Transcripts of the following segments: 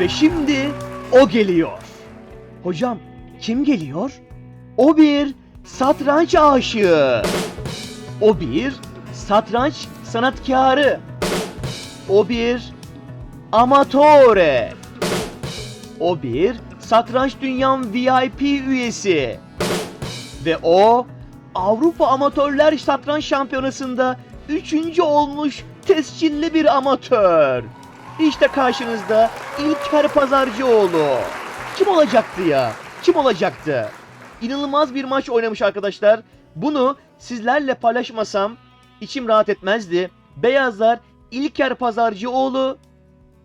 Ve şimdi o geliyor. Hocam kim geliyor? O bir satranç aşığı. O bir satranç sanatkarı. O bir amatore. O bir satranç dünyam VIP üyesi. Ve o Avrupa Amatörler Satranç Şampiyonası'nda üçüncü olmuş tescilli bir amatör. İşte karşınızda İlker Pazarcıoğlu. Kim olacaktı ya? Kim olacaktı? İnanılmaz bir maç oynamış arkadaşlar. Bunu sizlerle paylaşmasam içim rahat etmezdi. Beyazlar İlker Pazarcıoğlu,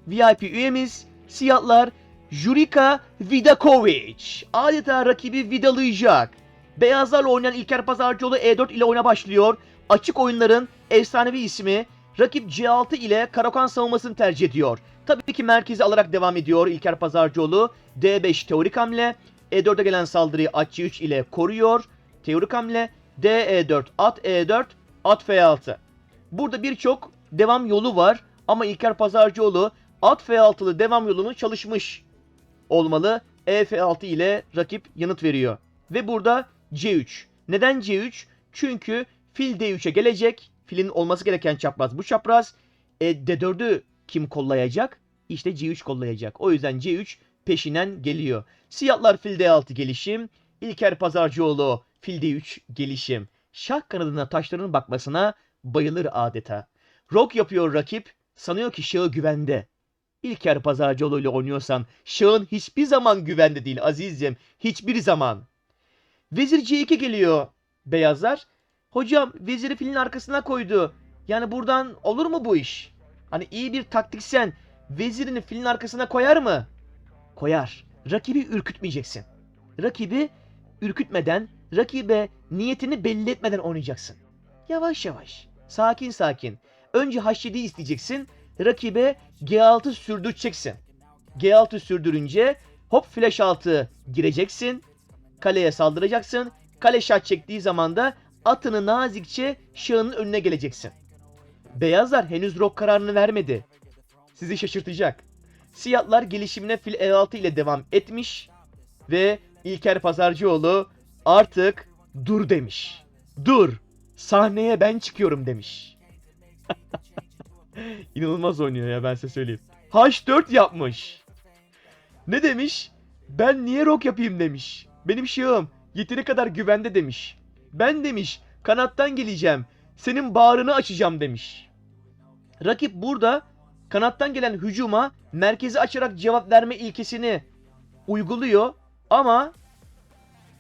VIP üyemiz, siyahlar Jurika Vidakovic. Adeta rakibi vidalayacak. Beyazlarla oynayan İlker Pazarcıoğlu E4 ile oyuna başlıyor. Açık oyunların efsanevi ismi. Rakip C6 ile Karakan savunmasını tercih ediyor. Tabii ki merkezi alarak devam ediyor İlker Pazarcıoğlu. D5 teorik hamle. E4'e gelen saldırıyı at C3 ile koruyor. Teorik hamle. D-E4, at E4, at F6. Burada birçok devam yolu var ama İlker Pazarcıoğlu at F6'lı devam yolunu çalışmış olmalı. E F6 ile rakip yanıt veriyor. Ve burada C3. Neden C3? Çünkü fil D3'e gelecek. Filin olması gereken çapraz bu çapraz. E, D4'ü kim kollayacak? İşte C3 kollayacak. O yüzden C3 peşinden geliyor. Siyahlar fil D6 gelişim. İlker Pazarcıoğlu fil D3 gelişim. Şah kanadına taşların bakmasına bayılır adeta. Rok yapıyor rakip. Sanıyor ki şahı güvende. İlker Pazarcıoğlu ile oynuyorsan şahın hiçbir zaman güvende değil azizim. Hiçbir zaman. Vezir C2 geliyor beyazlar. Hocam veziri filin arkasına koydu. Yani buradan olur mu bu iş? Hani iyi bir taktiksen vezirini filin arkasına koyar mı? Koyar. Rakibi ürkütmeyeceksin. Rakibi ürkütmeden, rakibe niyetini belli etmeden oynayacaksın. Yavaş yavaş, sakin sakin. Önce H7'yi isteyeceksin. Rakibe G6 sürdüreceksin. G6 sürdürünce hop flash 6 gireceksin. Kaleye saldıracaksın. Kale şah çektiği zaman da atını nazikçe şahının önüne geleceksin. Beyazlar henüz rok kararını vermedi. Sizi şaşırtacak. Siyahlar gelişimine fil E6 ile devam etmiş ve İlker Pazarcıoğlu artık dur demiş. Dur. Sahneye ben çıkıyorum demiş. İnanılmaz oynuyor ya ben size söyleyeyim. H4 yapmış. Ne demiş? Ben niye rock yapayım demiş. Benim şahım yeteri kadar güvende demiş. Ben demiş kanattan geleceğim. Senin bağrını açacağım demiş. Rakip burada kanattan gelen hücuma merkezi açarak cevap verme ilkesini uyguluyor ama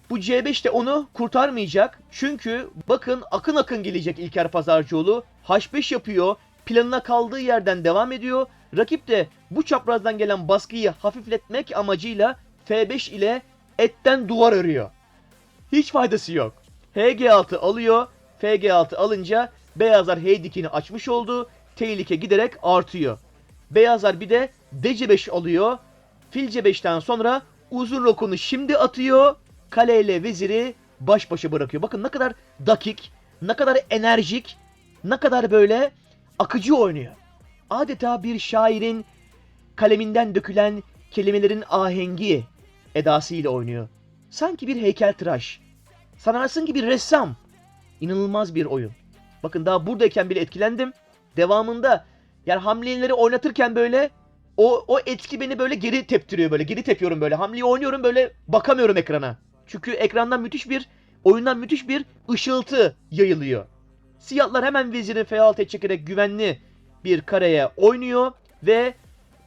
bu C5 de onu kurtarmayacak. Çünkü bakın akın akın gelecek İlker Pazarcıoğlu. H5 yapıyor. Planına kaldığı yerden devam ediyor. Rakip de bu çaprazdan gelen baskıyı hafifletmek amacıyla F5 ile etten duvar örüyor. Hiç faydası yok. HG6 alıyor. FG6 alınca beyazlar H açmış oldu. Tehlike giderek artıyor. Beyazlar bir de DC5 alıyor. Fil C5'ten sonra uzun rokunu şimdi atıyor. Kaleyle veziri baş başa bırakıyor. Bakın ne kadar dakik, ne kadar enerjik, ne kadar böyle akıcı oynuyor. Adeta bir şairin kaleminden dökülen kelimelerin ahengi edasıyla oynuyor. Sanki bir heykeltıraş. Sanarsın ki bir ressam. İnanılmaz bir oyun. Bakın daha buradayken bile etkilendim. Devamında yani hamleleri oynatırken böyle o, o etki beni böyle geri teptiriyor böyle. Geri tepiyorum böyle. Hamleyi oynuyorum böyle bakamıyorum ekrana. Çünkü ekrandan müthiş bir oyundan müthiş bir ışıltı yayılıyor. Siyahlar hemen veziri F6'ya çekerek güvenli bir kareye oynuyor ve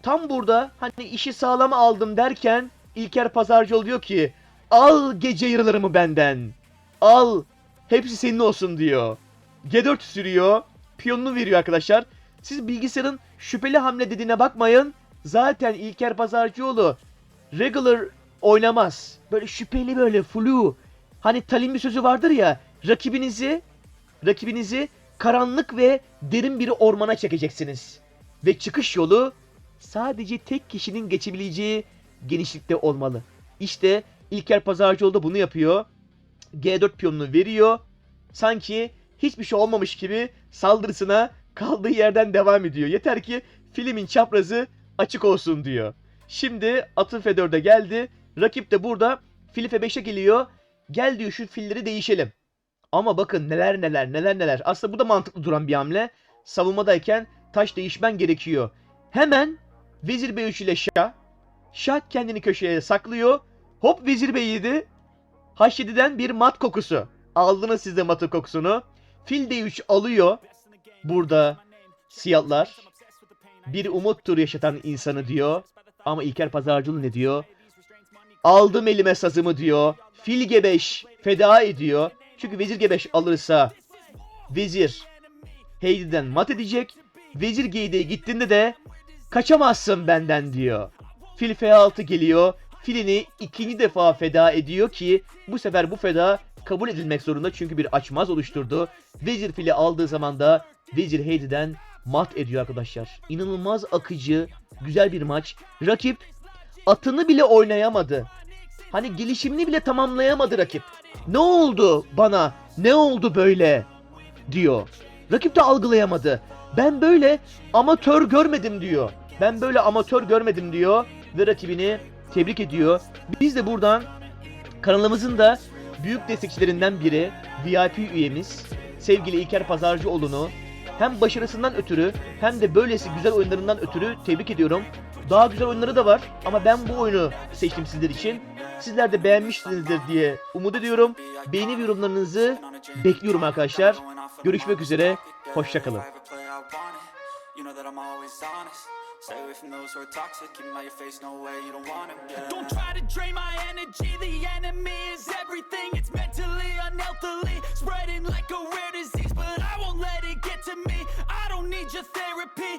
tam burada hani işi sağlama aldım derken İlker Pazarcıoğlu diyor ki al gece yarılarımı benden. Al hepsi senin olsun diyor. G4 sürüyor. Piyonunu veriyor arkadaşlar. Siz bilgisayarın şüpheli hamle dediğine bakmayın. Zaten İlker Pazarcıoğlu regular oynamaz. Böyle şüpheli böyle flu. Hani Talim bir sözü vardır ya. Rakibinizi rakibinizi karanlık ve derin bir ormana çekeceksiniz. Ve çıkış yolu sadece tek kişinin geçebileceği genişlikte olmalı. İşte İlker Pazarcıoğlu da bunu yapıyor. G4 piyonunu veriyor. Sanki hiçbir şey olmamış gibi saldırısına kaldığı yerden devam ediyor. Yeter ki filmin çaprazı açık olsun diyor. Şimdi atı F4'e geldi. Rakip de burada fil F5'e geliyor. Gel diyor şu filleri değişelim. Ama bakın neler neler neler neler. Aslında bu da mantıklı duran bir hamle. Savunmadayken taş değişmen gerekiyor. Hemen Vezir B3 ile Şah. Şah kendini köşeye saklıyor. Hop Vezir B7. H7'den bir mat kokusu. Aldınız siz de matın kokusunu. Fil D3 alıyor. Burada siyahlar. Bir umuttur yaşatan insanı diyor. Ama İlker Pazarcılı ne diyor? Aldım elime sazımı diyor. Fil G5 feda ediyor. Çünkü Vezir G5 alırsa Vezir Heidi'den mat edecek. Vezir G7'ye gittiğinde de kaçamazsın benden diyor. Fil F6 geliyor. Filini ikinci defa feda ediyor ki bu sefer bu feda kabul edilmek zorunda çünkü bir açmaz oluşturdu. Vezir fili aldığı zaman da Vezir Heidi'den mat ediyor arkadaşlar. İnanılmaz akıcı, güzel bir maç. Rakip atını bile oynayamadı. Hani gelişimini bile tamamlayamadı rakip. Ne oldu bana? Ne oldu böyle? diyor. Rakip de algılayamadı. Ben böyle amatör görmedim diyor. Ben böyle amatör görmedim diyor ve rakibini tebrik ediyor. Biz de buradan kanalımızın da büyük destekçilerinden biri VIP üyemiz sevgili İlker Pazarcıoğlu'nu hem başarısından ötürü hem de böylesi güzel oyunlarından ötürü tebrik ediyorum. Daha güzel oyunları da var ama ben bu oyunu seçtim sizler için. Sizler de beğenmişsinizdir diye umut ediyorum. Beğeni yorumlarınızı bekliyorum arkadaşlar. Görüşmek üzere. Hoşçakalın. From those who are toxic. Keep 'em out your face, no way, you don't want 'em, yeah. Don't try to drain my energy. The enemy is everything. It's mentally, unhealthily, spreading like a rare disease. But I won't let it get to me. I don't need your therapy.